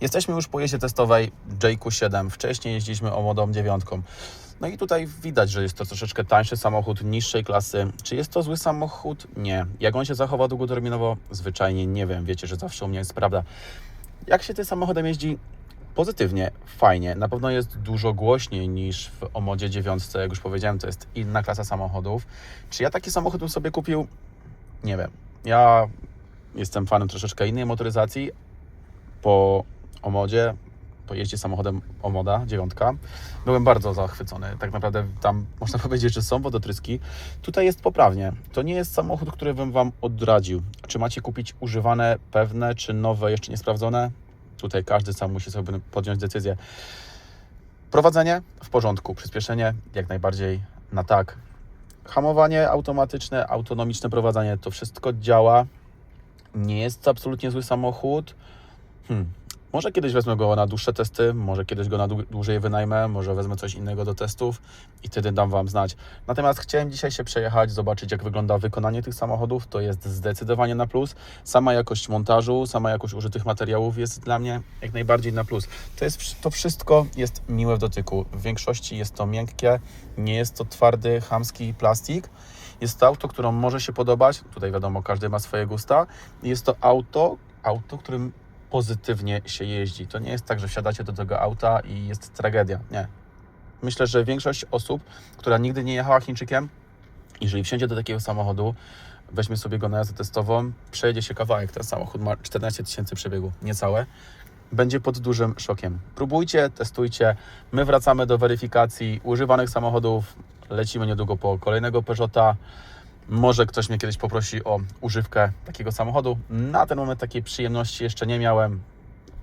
Jesteśmy już po jeździe testowej JQ7. Wcześniej jeździliśmy Omodą 9. No i tutaj widać, że jest to troszeczkę tańszy samochód, niższej klasy. Czy jest to zły samochód? Nie. Jak on się zachowa długoterminowo? Zwyczajnie nie wiem. Wiecie, że zawsze u mnie jest prawda. Jak się tym samochodem jeździ? Pozytywnie, fajnie. Na pewno jest dużo głośniej niż w Omodzie 9. Jak już powiedziałem, to jest inna klasa samochodów. Czy ja taki samochód bym sobie kupił? Nie wiem. Ja jestem fanem troszeczkę innej motoryzacji. Po Omodzie, po jeździe samochodem Omoda 9, byłem bardzo zachwycony. Tak naprawdę tam można powiedzieć, że są wodotryski. Tutaj jest poprawnie. To nie jest samochód, który bym Wam odradził. Czy macie kupić używane, pewne, czy nowe, jeszcze niesprawdzone? Tutaj każdy sam musi sobie podjąć decyzję. Prowadzenie w porządku, przyspieszenie jak najbardziej na tak. Hamowanie automatyczne, autonomiczne prowadzenie, to wszystko działa. Nie jest to absolutnie zły samochód. Hmm. Może kiedyś wezmę go na dłuższe testy, może kiedyś go na dłu- dłużej wynajmę, może wezmę coś innego do testów i wtedy dam Wam znać. Natomiast chciałem dzisiaj się przejechać, zobaczyć jak wygląda wykonanie tych samochodów. To jest zdecydowanie na plus. Sama jakość montażu, sama jakość użytych materiałów jest dla mnie jak najbardziej na plus. To, jest, to wszystko jest miłe w dotyku. W większości jest to miękkie, nie jest to twardy, chamski plastik. Jest to auto, które może się podobać. Tutaj wiadomo, każdy ma swoje gusta. Jest to auto, auto, którym pozytywnie się jeździ. To nie jest tak, że wsiadacie do tego auta i jest tragedia. Nie. Myślę, że większość osób, która nigdy nie jechała Chińczykiem, jeżeli wsiądzie do takiego samochodu, weźmie sobie go na jazdę testową, przejedzie się kawałek, ten samochód ma 14 tysięcy przebiegu, niecałe, będzie pod dużym szokiem. Próbujcie, testujcie. My wracamy do weryfikacji używanych samochodów. Lecimy niedługo po kolejnego Peugeota. Może ktoś mnie kiedyś poprosi o używkę takiego samochodu. Na ten moment takiej przyjemności jeszcze nie miałem.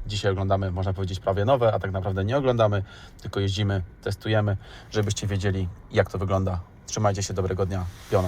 Dzisiaj oglądamy, można powiedzieć, prawie nowe, a tak naprawdę nie oglądamy, tylko jeździmy, testujemy, żebyście wiedzieli, jak to wygląda. Trzymajcie się, dobrego dnia. Piona.